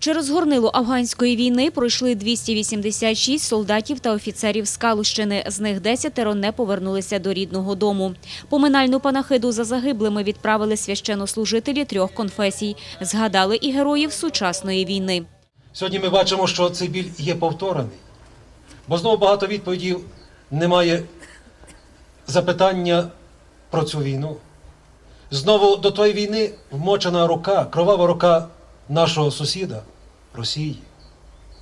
Через горнило афганської війни пройшли 286 солдатів та офіцерів з Калущини. З них десятеро не повернулися до рідного дому. Поминальну панахиду за загиблими відправили священнослужителі трьох конфесій. Згадали і героїв сучасної війни. Сьогодні ми бачимо, що цей біль є повторений, бо знову багато відповідей немає запитання про цю війну. Знову до тої війни вмочена рука, кровава рука нашого сусіда Росії.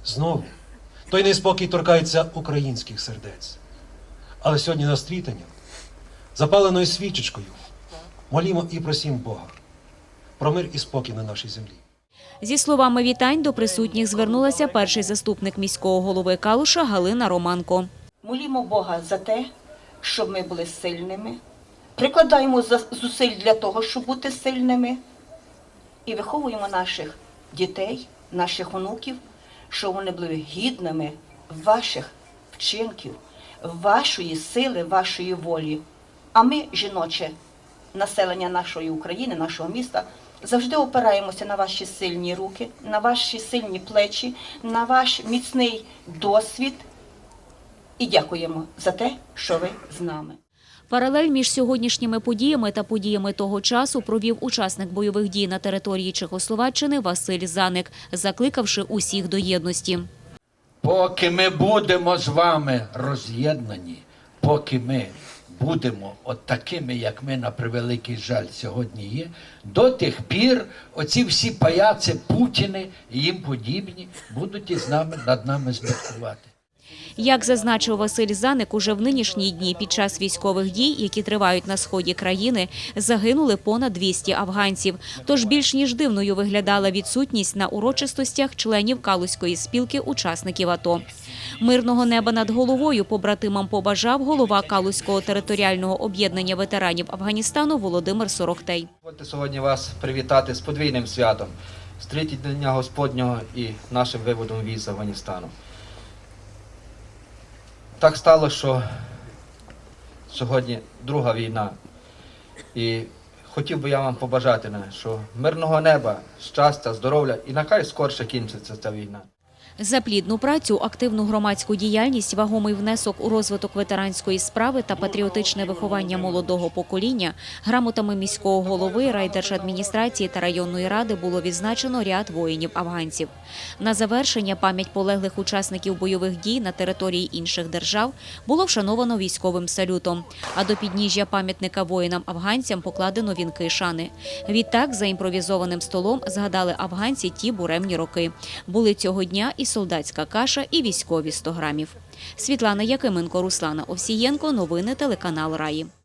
Знову той неспокій торкається українських сердець. Але сьогодні на стрітання, запаленою свічечкою, молімо і просім Бога про мир і спокій на нашій землі. Зі словами вітань до присутніх звернулася перший заступник міського голови Калуша Галина Романко. Молімо Бога за те, щоб ми були сильними, прикладаємо за- зусиль для того, щоб бути сильними, і виховуємо наших дітей, наших онуків, щоб вони були гідними ваших вчинків, вашої сили, вашої волі. А ми, жіноче населення нашої України, нашого міста, завжди опираємося на ваші сильні руки, на ваші сильні плечі, на ваш міцний досвід і дякуємо за те, що ви з нами. Паралель між сьогоднішніми подіями та подіями того часу провів учасник бойових дій на території Чехословаччини Василь Заник, закликавши усіх до єдності. Поки ми будемо з вами роз'єднані, поки ми будемо от такими, як ми на превеликий жаль сьогодні є, до тих пір оці всі паяци Путіни і їм подібні будуть із нами над нами збиткувати. Як зазначив Василь Заник, уже в нинішні дні під час військових дій, які тривають на сході країни, загинули понад 200 афганців. Тож більш ніж дивною виглядала відсутність на урочистостях членів Калузької спілки учасників АТО. Мирного неба над головою побратимам побажав голова Калузького територіального об'єднання ветеранів Афганістану Володимир Сорохтей. Дозвольте сьогодні вас привітати з подвійним святом, з Дня Господнього і нашим виводом віз з Афганістану. Так стало, що сьогодні друга війна. І хотів би я вам побажати, що мирного неба, щастя, здоров'я і нехай скорше кінчиться ця війна. За плідну працю, активну громадську діяльність, вагомий внесок у розвиток ветеранської справи та патріотичне виховання молодого покоління грамотами міського голови, райдержадміністрації та районної ради було відзначено ряд воїнів-афганців. На завершення пам'ять полеглих учасників бойових дій на території інших держав було вшановано військовим салютом. А до підніжжя пам'ятника воїнам-афганцям покладено вінки шани. Відтак, за імпровізованим столом згадали афганці ті буремні роки. Були цього дня і солдатська каша, і військові 100 грамів. Світлана Якименко, Руслана Овсієнко. Новини телеканал Раї.